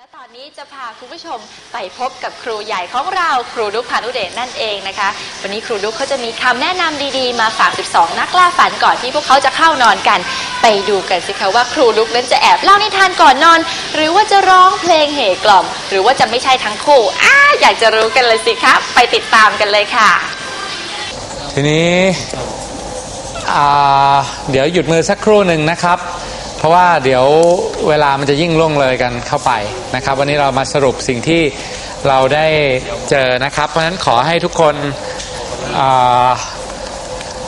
และตอนนี้จะพาคุณผู้ชมไปพบกับครูใหญ่ของเราครูดุ๊กพานุเดชนั่นเองนะคะ วันนี้ครูดุ๊กเขาจะมีคำแนะนำดีๆ มาฝาก 12 นักล่าฝันก่อนที่พวกเขาจะเข้านอนกัน ไปดูกันสิคะว่าครูดุ๊กนั้นจะแอบเล่านิทานก่อนนอน หรือว่าจะร้องเพลงเหกล่อม หรือว่าจะไม่ใช่ทั้งคู่อ้าอยากจะรู้กันเลยสิครับไปติดตามกันเลยค่ะ ทีนี้อ่าเดี๋ยวหยุดมือสักครู่หนึ่งนะครับ เพราะว่าเดี๋ยวเวลามันจะยิ่งล่วงเลยกันเข้าไปนะครับ วันนี้เรามาสรุปสิ่งที่เราได้เจอนะครับ เพราะฉะนั้นขอให้ทุกคน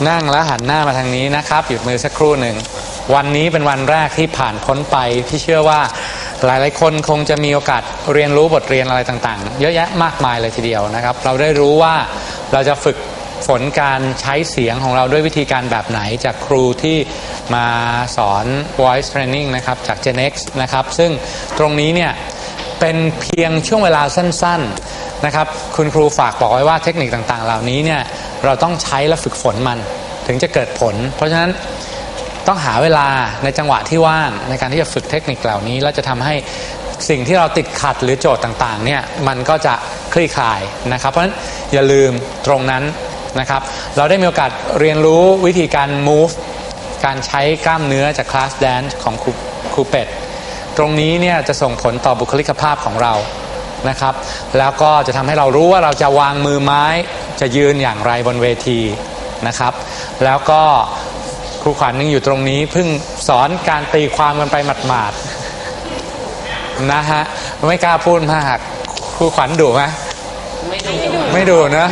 นั่งแล้วหันหน้ามาทางนี้นะครับหยุดมือสักครู่หนึ่ง วันนี้เป็นวันแรกที่ผ่านพ้นไปที่เชื่อว่าหลาย ๆ คนคงจะมีโอกาสเรียนรู้บทเรียนอะไรต่าง ๆ เยอะแยะมากมายเลยทีเดียวนะครับ เราได้รู้ว่าเราจะฝึกฝนการใช้เสียงของเราด้วยวิธีการแบบไหนจากครูที่ มาสอน voice training นะครับจาก Gen X นะครับซึ่งตรงนี้เนี่ยเป็นเพียงช่วงเวลาสั้นๆนะครับคุณครูฝากบอกไว้ว่าเทคนิคต่างๆ เหล่านี้เนี่ยเราต้องใช้และฝึกฝนมันถึงจะเกิดผล เพราะฉะนั้นต้องหาเวลาในจังหวะที่ว่างในการที่จะฝึกเทคนิคเหล่านี้ แล้วจะทำให้สิ่งที่เราติดขัดหรือโจทย์ต่างๆเนี่ยมันก็จะคลี่คลายนะครับ เพราะฉะนั้นอย่าลืมตรงนั้นนะครับ เราได้มีโอกาสเรียนรู้วิธีการ move การใช้กล้ามเนื้อจากคลาสแดนซ์ของครูครูเป็ดตรงนี้เนี่ยจะส่งผลต่อบุคลิกภาพของเรานะครับ แล้วก็จะทำให้เรารู้ว่าเราจะวางมือไม้จะยืนอย่างไรบนเวทีนะครับ แล้วก็ครูขวัญยังอยู่ตรงนี้เพิ่งสอนการตีความกันไปหมาดๆนะฮะไม่กล้าพูดมากครูขวัญดุไหมไม่ดูไม่ดุนะ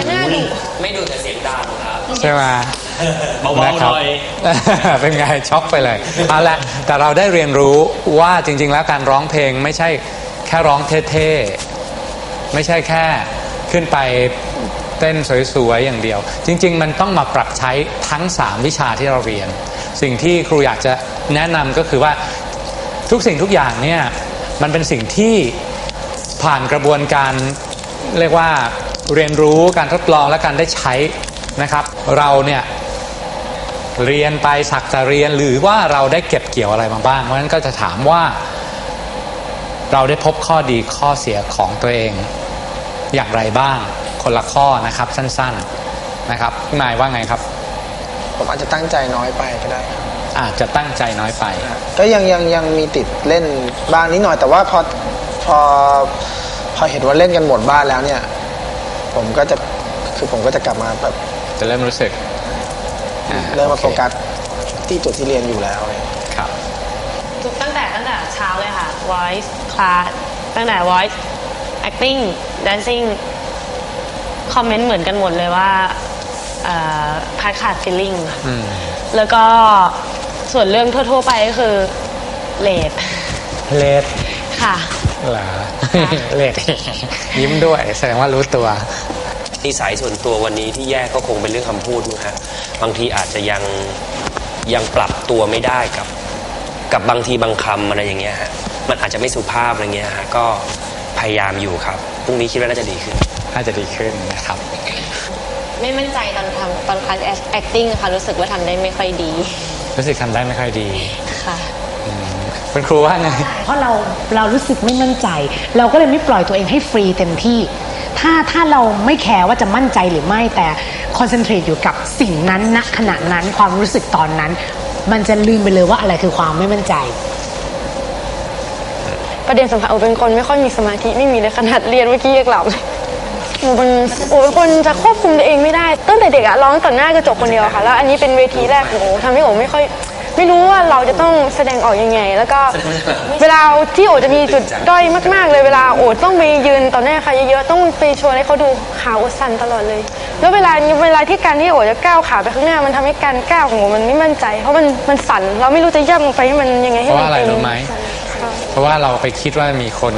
ไม่ดูแต่เสียงดังครับใช่ไหม เบาๆหนะครัน่อย เป็นไงช็อกไปเลยเอาละแต่เราได้เรียนรู้ว่าจริง ๆ แล้วการร้องเพลงไม่ใช่แค่ร้องเท่ๆ ไม่ใช่แค่ขึ้นไปเต้นสวยๆ อย่างเดียว จริง ๆ มันต้องมาปรับใช้ทั้ง 3 วิชาที่เราเรียน สิ่งที่ครูอยากจะแนะนำก็คือว่าทุกสิ่งทุกอย่างเนี่ยมันเป็นสิ่งที่ผ่านกระบวนการเรียกว่าเรียนรู้การทดลองและการได้ใช้นะครับ เราเนี่ย เรียนไปสักแต่เรียนหรือว่าเราได้เก็บเกี่ยวอะไรมาบ้าง เพราะฉะนั้นก็จะถามว่า เราได้พบข้อดีข้อเสียของตัวเอง อย่างไรบ้าง คนละข้อนะครับสั้น ๆนะครับพี่หมายว่าไงครับ ผมอาจจะตั้งใจน้อยไปก็ได้ครับอาจจะตั้งใจน้อยไป ก็ยังยังยังมีติดเล่นบ้างนิดหน่อย แต่ว่าพอพอพอเห็นว่าเล่นกันหมดบ้านแล้วเนี่ย ผมก็จะคือผมก็จะกลับมาแบบจะเริ่มรู้สึก อ่เริ่มมาโอโฟคกัสที่จุดที่เรียนอยู่แล้วอะไรอย่างเงี้ยครับทุกตั้งแต่ตั้งแต่เช้าเลยค่ะ voice class ตั้งแต่ voice acting dancing คอมเมนต์เหมือนกันหมดเลยว่าพาร์ทขาด feeling ค่ะอืม แล้วก็ส่วนเรื่องทั่ว ๆ ไปก็คือเลดเลดค่ะ เหรอ เลดยิ้มด้วยแสดงว่ารู้ตัว นิสัยส่วนตัววันนี้ที่แย่ก็คงเป็นเรื่องคำพูดนะฮะบางทีอาจจะยังยังปรับตัวไม่ได้กับ กับบางทีบางคำอะไรอย่างเงี้ยฮะมันอาจจะไม่สุภาพอะไรเงี้ยฮะก็พยายามอยู่ครับพรุ่งนี้คิดว่าน่าจะดีขึ้น น่าจะดีขึ้นนะครับ ไม่มั่นใจตอนทำตอน class acting ค่ะรู้สึกว่าทำได้ไม่ค่อยดีรู้สึกทำได้ไม่ค่อยดีค่ะ คุณครูว่าไง เพราะเราเรารู้สึกไม่มั่นใจ เราก็เลยไม่ปล่อยตัวเองให้ฟรีเต็มที่ ถ้าถ้าเราไม่แคร์ว่าจะมั่นใจหรือไม่แต่คอนเซนเทรตอยู่กับสิ่งนั้นณขณะนั้นความรู้สึกตอนนั้น มันจะลืมไปเลยว่าอะไรคือความไม่มั่นใจ ประเด็นสำคัญโอเป็นคนไม่ค่อยมีสมาธิไม่มีเลยขนาดเรียนเมื่อกี้ยังหลับเลยโอเป็นโอเป็นคนจะควบคุมตัวเองไม่ได้ตั้งแต่เด็กอะร้องต่อหน้ากระจกคนเดียวค่ะ แล้วอันนี้เป็นเวทีแรกของโอทำให้โอไม่ค่อย ไม่รู้ว่าเราจะต้องแสดงออกยังไง แล้วก็เวลาที่โอจะมีจุดด้อยมาก ๆ เลยเวลาโอต้องไปยืนต่อหน้าใครเยอะๆต้องไปชวนให้เขาดูขาโอสั่นตลอดเลย แล้วเวลาเวลาที่การที่โอจะก้าวขาไปข้างหน้ามันทำให้การก้าวของโอมันไม่มั่นใจ เพราะมันมันสั่นเราไม่รู้จะย่ำลงไปให้มันยังไงเพให้ราะมัว่านอะไรเป็นรู้ไหมค่ะเพราะว่าเราไปคิดว่ามีคน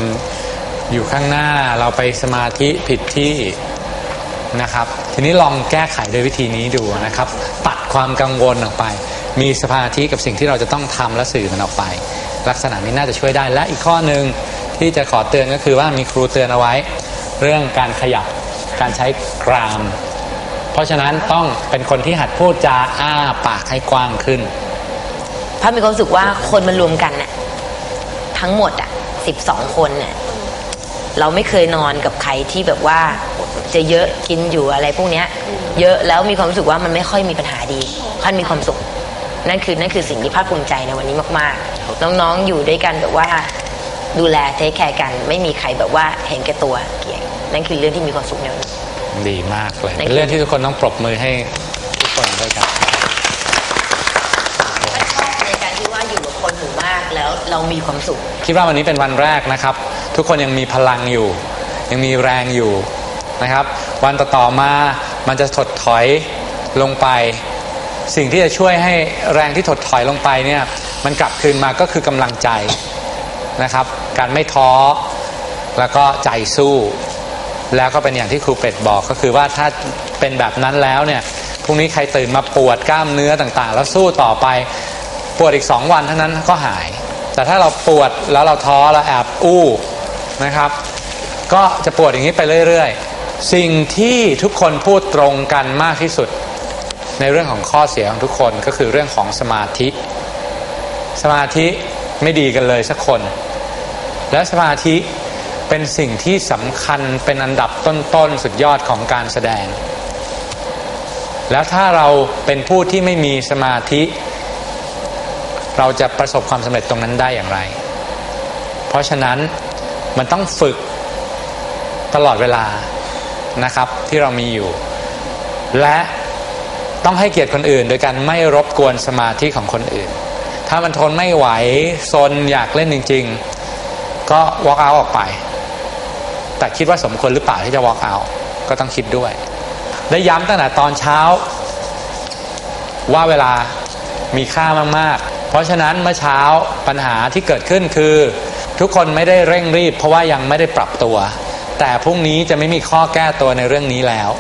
อยู่ข้างหน้าเราไปสมาธิผิดที่นะครับ ทีนี้ลองแก้ไขโดยวิธีนี้ดูนะครับตัดความกังวลออกไป มีสมาธิกับสิ่งที่เราจะต้องทำและสื่อมันออกไป ลักษณะนี้น่าจะช่วยได้และอีกข้อหนึ่งที่จะขอเตือนก็คือว่ามีครูเตือนเอาไว้ เรื่องการขยับการใช้กราม เพราะฉะนั้นต้องเป็นคนที่หัดพูดจาอ้าปากให้กว้างขึ้นพระมีความรู้สึกว่าคนมันรวมกันน่ะทั้งหมดอะสิบสองคนน่ะเราไม่เคยนอนกับใครที่แบบว่าจะเยอะกินอยู่อะไรพวกเนี้ย เยอะแล้วมีความรู้สึกว่ามันไม่ค่อยมีปัญหาดีพันมีความสุข นั่นคือนั่นคือสิ่งที่ภาคภูมิใจในวันนี้มากๆ น้องๆอยู่ด้วยกันแบบว่าดูแลเทคแคร์กัน ไม่มีใครแบบว่าเห็นแก่ตัวเกลียดนั่นคือเรื่องที่มีความสุขในวันนี้ ดีมากเลย Thank เป็นเรื่องที่ทุกคนต้องปรบมือให้ทุกคนด้วยกันชอบในการที่ว่าอยู่กับคนหมู่มากแล้วเรามีความสุข คิดว่าวันนี้เป็นวันแรกนะครับ ทุกคนยังมีพลังอยู่ ยังมีแรงอยู่นะครับ วันต่อๆมา มันจะถดถอยลงไป สิ่งที่จะช่วยให้แรงที่ถดถอยลงไปเนี่ยมันกลับคืนมาก็คือกำลังใจนะครับ การไม่ท้อแล้วก็ใจสู้ แล้วก็เป็นอย่างที่ครูเป็ดบอกก็คือว่าถ้าเป็นแบบนั้นแล้วเนี่ยพรุ่งนี้ใครตื่นมาปวดกล้ามเนื้อต่างๆ แล้วสู้ต่อไปปวดอีก2วันเท่านั้นก็หาย แต่ถ้าเราปวดแล้วเราท้อเราแอบอู้นะครับ ก็จะปวดอย่างนี้ไปเรื่อย ๆ สิ่งที่ทุกคนพูดตรงกันมากที่สุด ในเรื่องของข้อเสียของทุกคนก็คือเรื่องของสมาธิ สมาธิไม่ดีกันเลยสักคน และสมาธิเป็นสิ่งที่สำคัญเป็นอันดับต้นๆสุดยอดของการแสดง แล้วถ้าเราเป็นผู้ที่ไม่มีสมาธิ เราจะประสบความสำเร็จตรงนั้นได้อย่างไร เพราะฉะนั้นมันต้องฝึกตลอดเวลานะครับที่เรามีอยู่ และ ต้องให้เกียรติคนอื่น โดยการไม่รบกวนสมาธิของคนอื่น ถ้ามันทนไม่ไหวซนอยากเล่นจริง ๆ ก็ walk out ออกไป แต่คิดว่าสมควรหรือเปล่าที่จะ walk out ก็ต้องคิดด้วย ได้ย้ำตั้งแต่ตอนเช้า ว่าเวลามีค่ามากๆ เพราะฉะนั้นเมื่อเช้าปัญหาที่เกิดขึ้นคือ ทุกคนไม่ได้เร่งรีบ เพราะว่ายังไม่ได้ปรับตัว แต่พรุ่งนี้จะไม่มีข้อแก้ตัวในเรื่องนี้แล้ว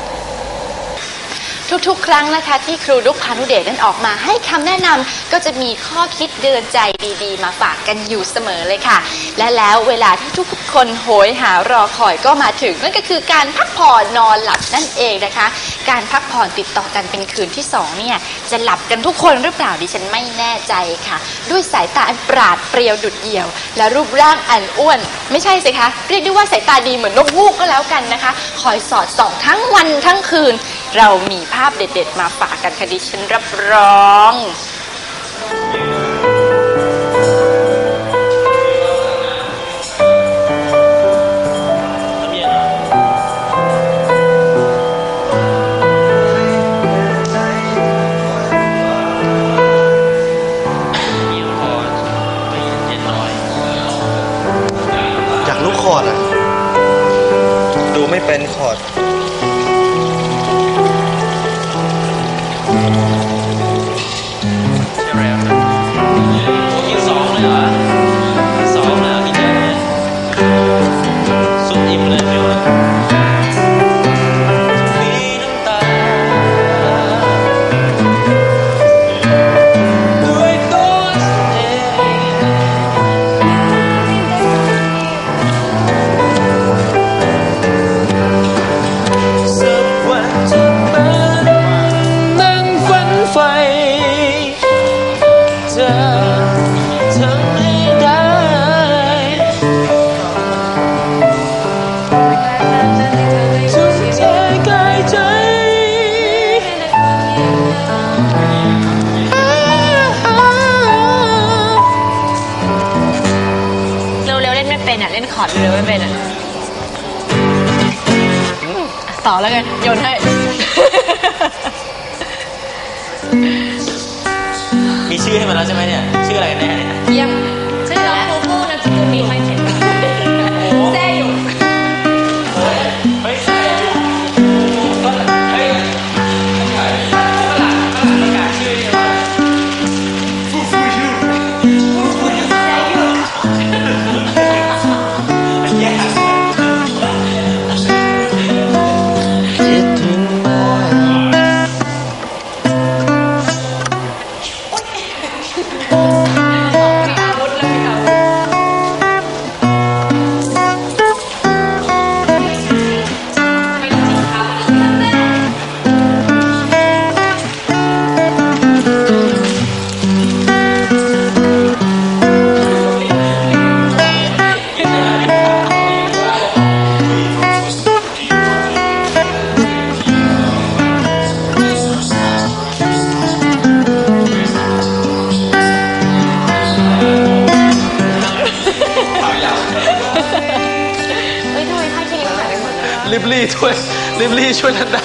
ทุกๆ ครั้งนะคะ ที่ครูดุกพานุเดชนั้นออกมา ให้คำแนะนำก็จะมีข้อคิดเดือนใจดีๆ มาฝากกันอยู่เสมอเลยค่ะ และแล้วเวลาที่ทุกคนโหยหารอคอยก็มาถึง นั่นก็คือการพักผ่อนนอนหลับนั่นเองนะคะ การพักผ่อนติดต่อกันเป็นคืนที่สองเนี่ยจะหลับกันทุกคนหรือเปล่าดิฉันไม่แน่ใจค่ะ ด้วยสายตาอันปราดเปรียวดุดเดี่ยว และรูปร่างอันอ้วน ไม่ใช่สิคะเรียกได้ว่าสายตาดีเหมือนนกฮูกก็แล้วกันนะคะ คอยสอดส่องทั้งวันทั้งคืน เรามีภาพาพเด็ด ๆ มาฝากกันคดิฉันรับรอง แล้วกันโยนให้ มีชื่อให้มันแล้วใช่ไหมเนี่ย ชื่ออะไรแน่เนี่ย ลิบลี่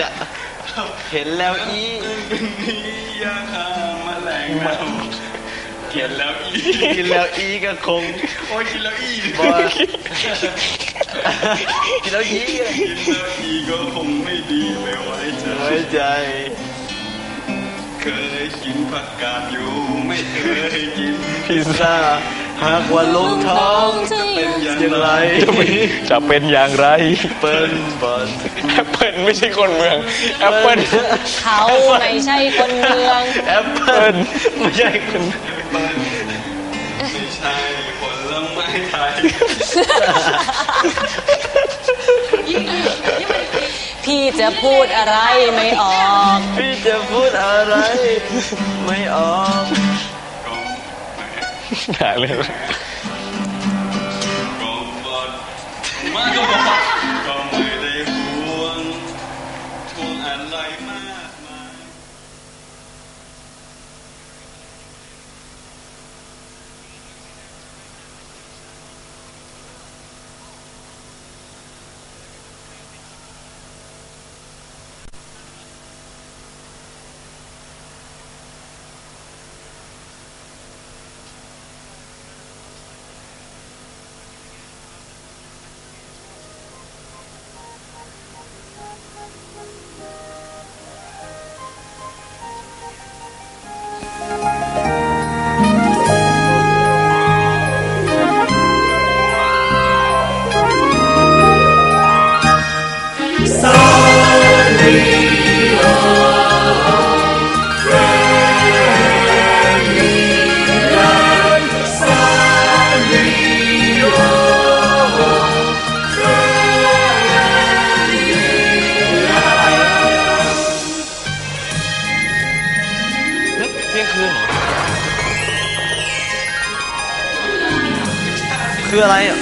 จะเห็นแล้วอียาคาแมลงมันเขียนแล้วอีกินแล้วอีก็คง โอ้ยกินแล้วอีบอกินแล้วอีกินแล้วอีก็คงไม่ดีไม่ไว้ใจไว้ใจ เคยกินผักกาดอยู่ไม่เคยกินพิซซ่า หากว่าลงท้องจะเป็นอย่างอย่างไรไร จะเป็นอย่างไรเปิ้ลบอลแอปเปิลไม่ใช่คนเมืองแอปเปิลเขาไม่ใช่คนเมืองแอปเปิ้ลไม่ใช่คนไม่ใช่ผลไม้ไทยพี่จะพูดอะไรไม่ออก พี่จะพูดอะไรไม่ออก ห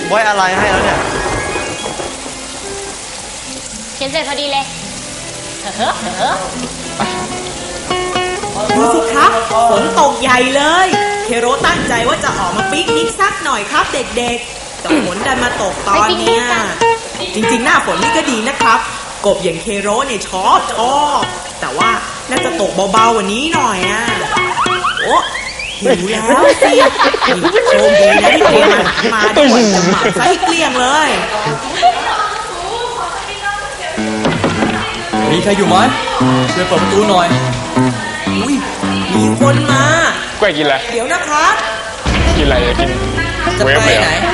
ไรอะไว้อะไรให้แล้วเนี่ยเขียนเสร็จพอดีเลยเฮ้อเฮ้อดูสิครับฝนตกใหญ่เลย เคโรตั้งใจว่าจะออกมาปิกนิกสักหน่อยครับเด็กๆแต่ฝนดันมาตกตอนเนี้ยจริงๆ หน้าฝนนี่ก็ดีนะครับ กบอย่างเคโรเนี่ยชอบชอบแต่ว่าน่าจะตกเบาๆกว่านี้หน่อยอะโอ้ หิวแล้วสิโชคดีนะที่เตรียมอาหารมาด้วยจะหมักไส้เกลี้ยงเลย มีใครอยู่ไหมช่วยเปิดประตูหน่อย อุ้ยมีคนมา กล้วยกินอะไร เดี๋ยวนะครับกินอะไรจะกินจะเวฟไปเลยเหรไหน อ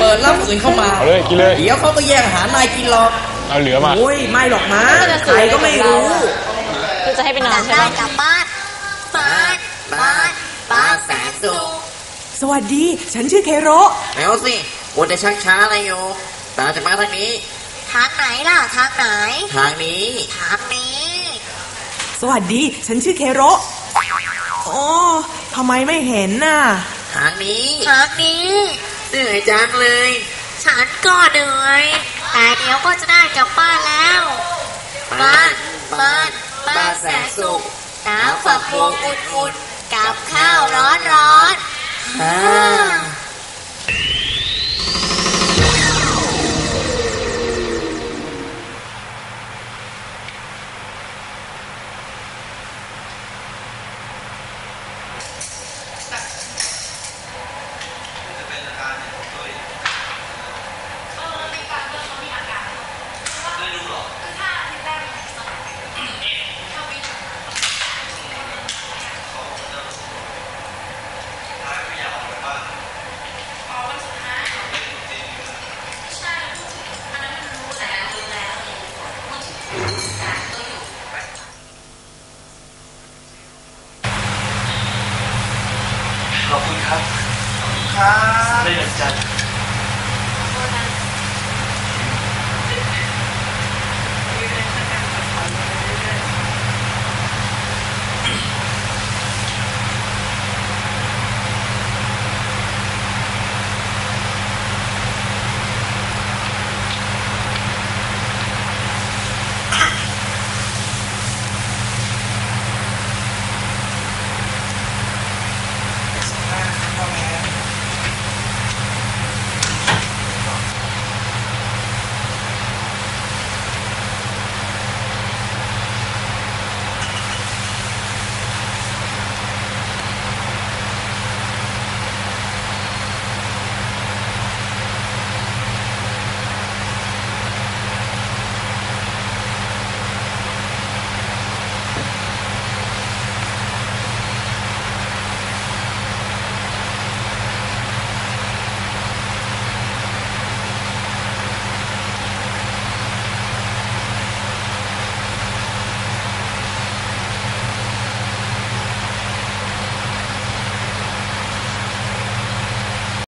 เปิดรับคนอื่นเข้ามา เอาเลยกินเลย เดี๋ยวเขาก็แย่งอาหารนายกินหรอกเอาเหลือมา โอ้ยไม่หรอกมั้งใครก็ไม่รู้ คือจะให้ไปนอนใช่ได้ปะกลับบ้านบ้านบ้านบ้านแสุสวัสดี ฉันชื่อเคโรแล้วสิโอจะชักช้าอะไรอยู่ตาจะมาทางนี้ ทางไหนล่ะ ทางไหน ทางนี้ ทางนี้ สวัสดี ฉันชื่อเคโรโอ้ทำไมไม่เห็นน่ะ ทางนี้ ทางนี้ เหนื่อยจังเลย ฉันก็เหนื่อย แต่เดี๋ยวก็จะได้กลับบ้านแล้วบ้านบ้านบ้านแสนสุขหนาวฝักบัวอุ่นๆับข้าวร้อนร้อน